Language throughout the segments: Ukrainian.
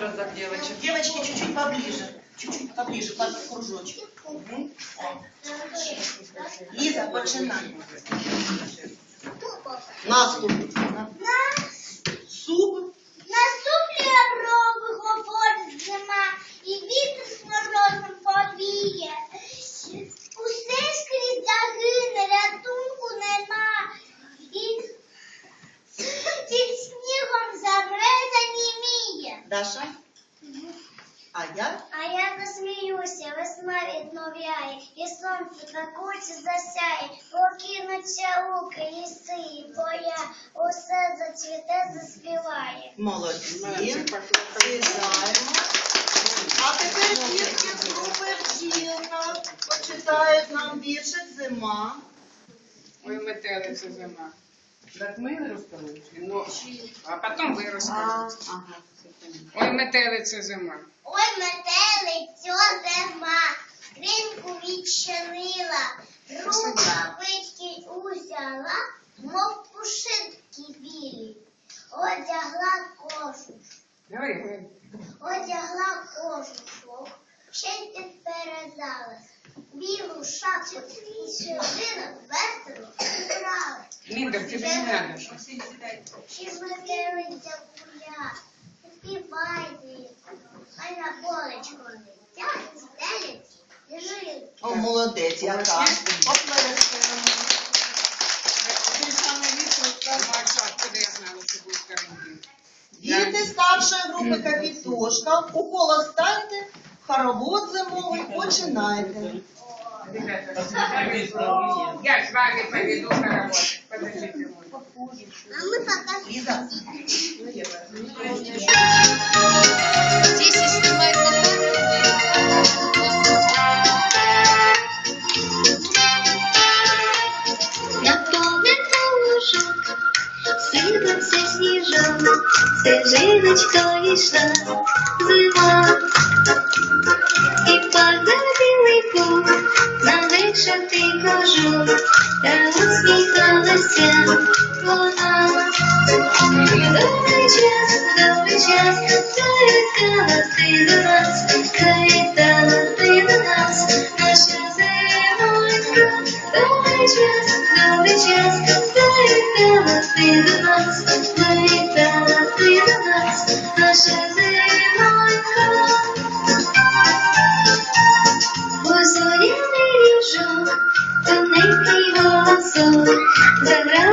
образах девочек. Девочки, чуть-чуть поближе. Чуть-чуть поближе, под кружочек. Мгм. О. Ліза, починай. Наступ. Суп. Наступлює роби говорить зима, і вітер з морозом покинуться луки, ліси і поля, усе зацвіте, заспіває. Молодці. Сідаємо. А тепер дітки з групи вчинок почитають нам віршик зима. Ой, метелиця зима. Так мы рассказали? Ну, а потом ви розкажете. Ой, метелиця зима. Ой, метелицю зима, скриньку відчинила, рукавички узяла, мов пушинки білі, одягла говори. одягла кожушок, ще й підперезалась, білу шапку і сюди весело збирали. Лінда, в тебе не надо. Чи метелиця гуля, співайте, хай на полечку летять, стелять. О, молодець, яка. Карантин? Діти старшої групи капітошка, у коло станьте, хоровод зимовий починайте. Я с вами поведу поработать. Подождите. А ми пока сипався все жіночка йшла зима. І падав білий пух на вишитий кожух, та усміхалася вона. Добрий час, добрий час, завітала so, so.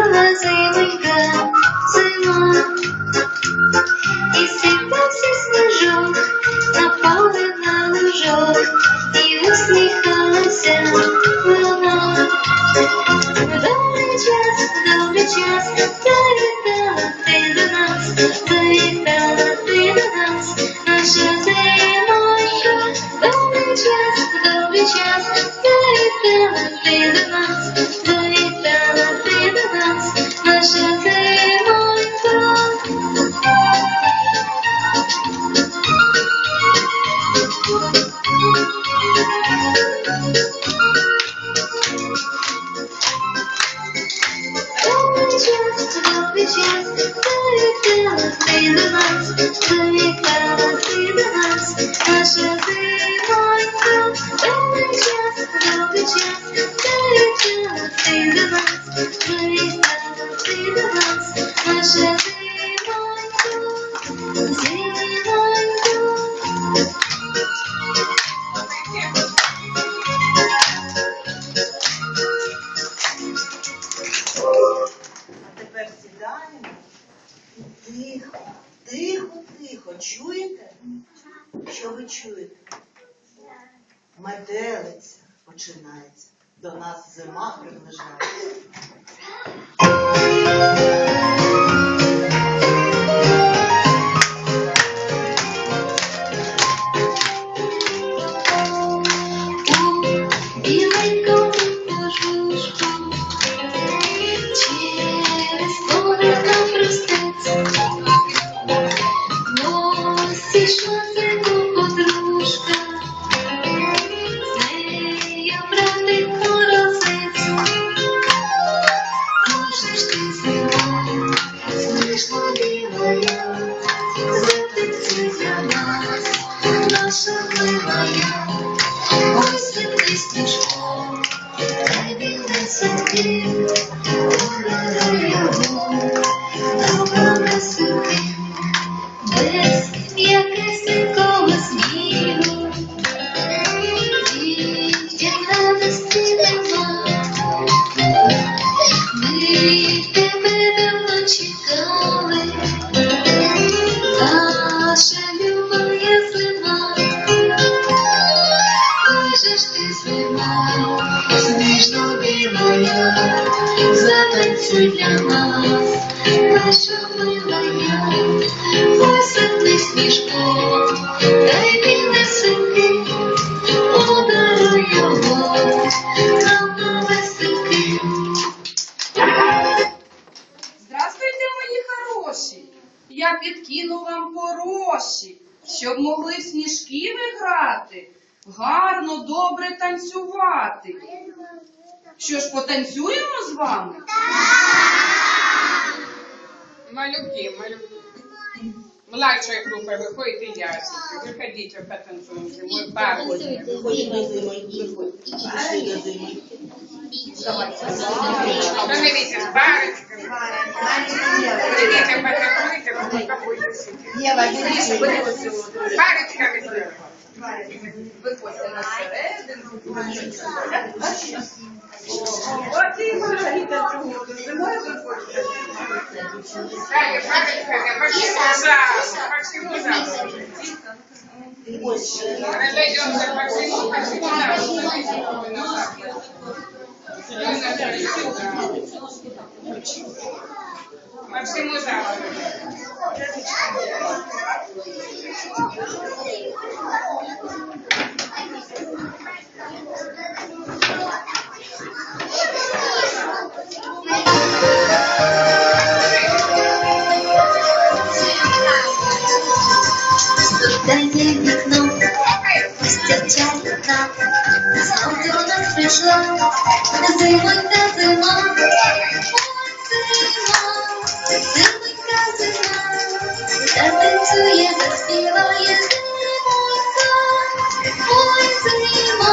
До нас зима приближається. everybody. Пісня для нас, наша милая, осінний сніжко, дай його нам на веселки. Здравствуйте, мої хороші! Я підкину вам пороші, щоб могли в сніжки ви грати, гарно, добре танцювати. Що ж, потанцюємо з вами? Малюки, малюки. Младшая группа, выходит и ясеньки. Выходите, потанцуем зимой. Барышня. Становитесь барочками. Идите, потанцуйте, пока будете сидеть. Барочками сделаем. Виходьте на середину. От Маргарита другу. Не може виходити? Далі, барочками, Максиму залу. Максиму залу. Разойдемся по всему, по всему залу. По всему залу. Стукає вікно, постячає нам, знов до нас затанцює, заспіває зимонька, ой зима,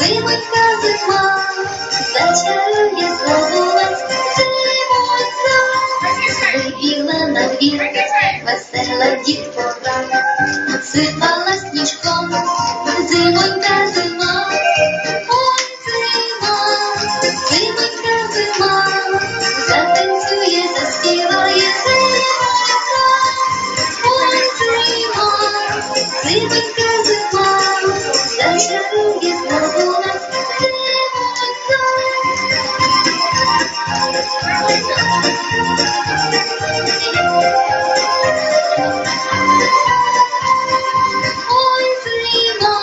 зимонька зима, зачарує знову нас зимонька, вибіла на двір, весела дітвора, Сипала сніжком, Ой, зима,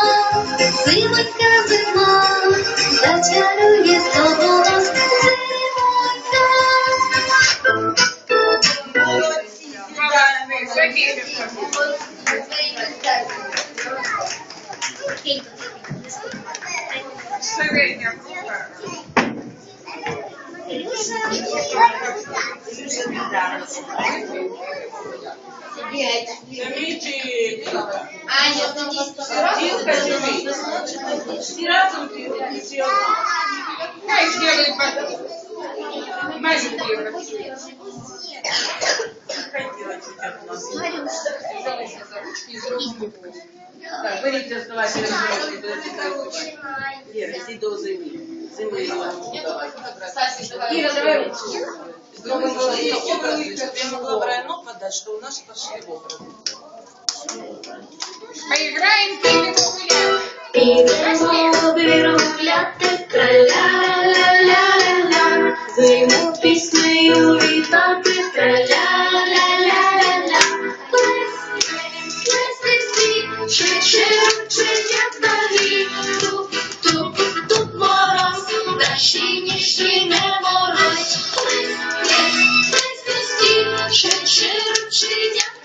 Хай сделают по- маленькие. Так, беріть, доставайте речі, Лера, йди до зими. Зими Іванку давай. Годом. Я могла правильно подать, что у нас пошли в Поиграем в пиво Піво гуляти траля-ля-ля-ля-ля, зиму піснею вітати траля-ля-ля-ля-ля. Лесник світ, швидше як далі, Туп, туп, туп мороз, дащі нічний не мороз. Лесник світ, швидше як далі,